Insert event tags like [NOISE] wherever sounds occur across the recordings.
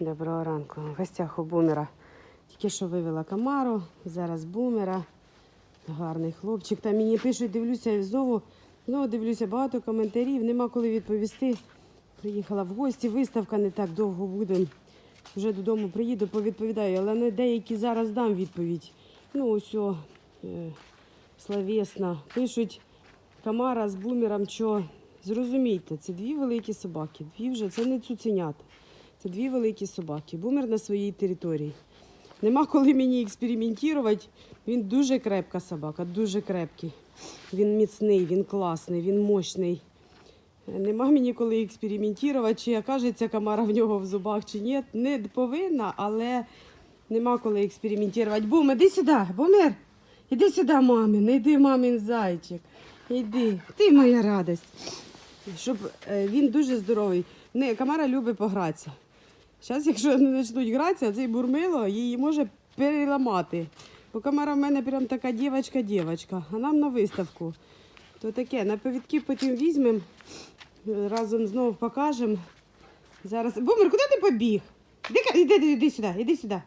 Доброго ранку. В гостях у бумера. Тільки що вивела Камару, зараз бумера. Гарний хлопчик. Там мені пишуть, дивлюся знову. Знову дивлюся, багато коментарів, нема коли відповісти. Приїхала в гості, виставка не так довго буде. Вже додому приїду, повідповідаю, але не деякі зараз дам відповідь. Ну, ось о, е, словесна. Пишуть Камара з бумером, що зрозумійте, це дві великі собаки. Дві вже це не цуценята. Це дві великі собаки. Бумер на своїй території. Нема коли мені експериментувати. Він дуже крепка собака, дуже крепкий. Він міцний, він класний, він мощний. Нема мені коли експериментувати, чи окажеться камара в нього в зубах, чи ні. Не повинна, але нема коли експериментувати. Бум, іди сюди, бумер. Іди сюди, мамин, іди, мамин зайчик. Іди, ти моя радость. Щоб е, він дуже здоровий. Не, камара любить погратися. Зараз, якщо не почнуть гратися, цей бурмило її може переламати. Бо камара в мене прям така дівчинка-дівчинка, а нам на виставку. То таке, на повідки потім візьмемо, разом знову покажемо. Зараз. Бумер, куди ти побіг? Іди, іди, іди сюди, іди сюди.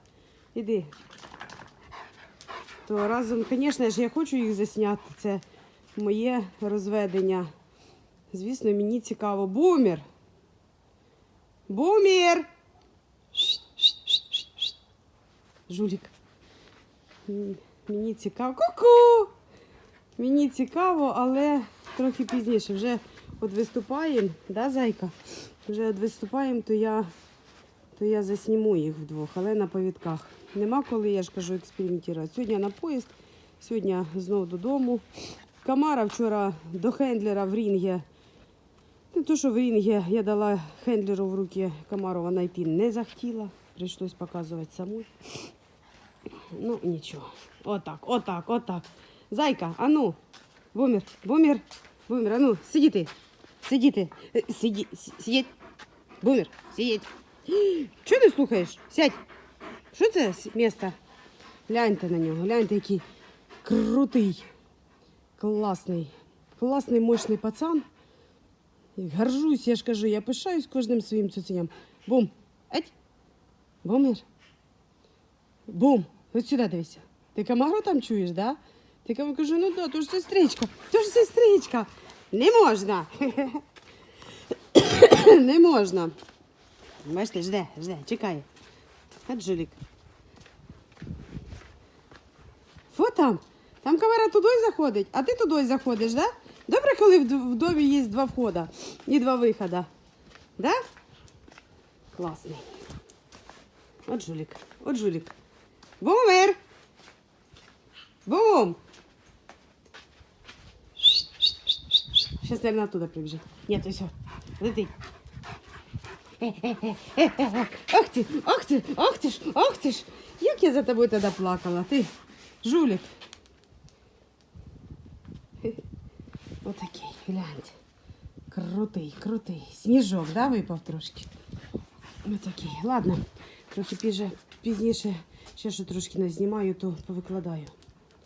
Іди. То разом, звісно ж, я хочу їх засняти. Це моє розведення. Звісно, мені цікаво. Бумер! Бумер! Жулік. Мені цікаво. Ку-ку! Мені цікаво, але трохи пізніше. Вже от виступаємо, да, зайка? Вже от виступаємо, то я, то я засніму їх вдвох, але на повідках. Нема коли, я ж кажу, експериментувати. Сьогодні на поїзд, сьогодні знову додому. Камара вчора до хендлера в рінгі. Не то, що в рінгі я дала хендлеру в руки, Камару вона йти не захотіла. Прийшлось показувати саму. Ну, нічого. Отак, отак, отак. Зайка, а ну. Бумер, бумер, бумер, а ну, сидіти. Сидіти. Е, Сиді, сидіть. Бумер, сидіть. [GASPS] Чого ти слухаєш? Сядь. Що це місто? Гляньте на нього, гляньте, який крутий, класний, класний, мощний пацан. Горжусь, я ж кажу, я пишаюсь кожним своїм цуценям. Бум. Еть. Бумер. Бум. Ось сюди дивися. Ти камару там чуєш, да? Ти кому кажу, ну да, то ж сестричка, то ж сестричка. Не можна. [COUGHS] Не можна. Бачите, жде, жде, чекає. А Джулік. Там. Там камера туди заходить, а ти туди заходиш, да? Добре, коли в в домі є два входа і два виходи. Да? Класний. От жулік, от жулік. Бумер! Бум! Сейчас, наверное, оттуда прибежит. Нет, все. Лети. Ах ти, ах ти, ах ти ах ти ж. Як я за тобою тоді плакала, ти, жулік. Отакий, гляньте. Крутий, крутий. Сніжок, да, випав трошки? Отакий. Ладно, трохи пізніше ще що трошки не знімаю, то повикладаю.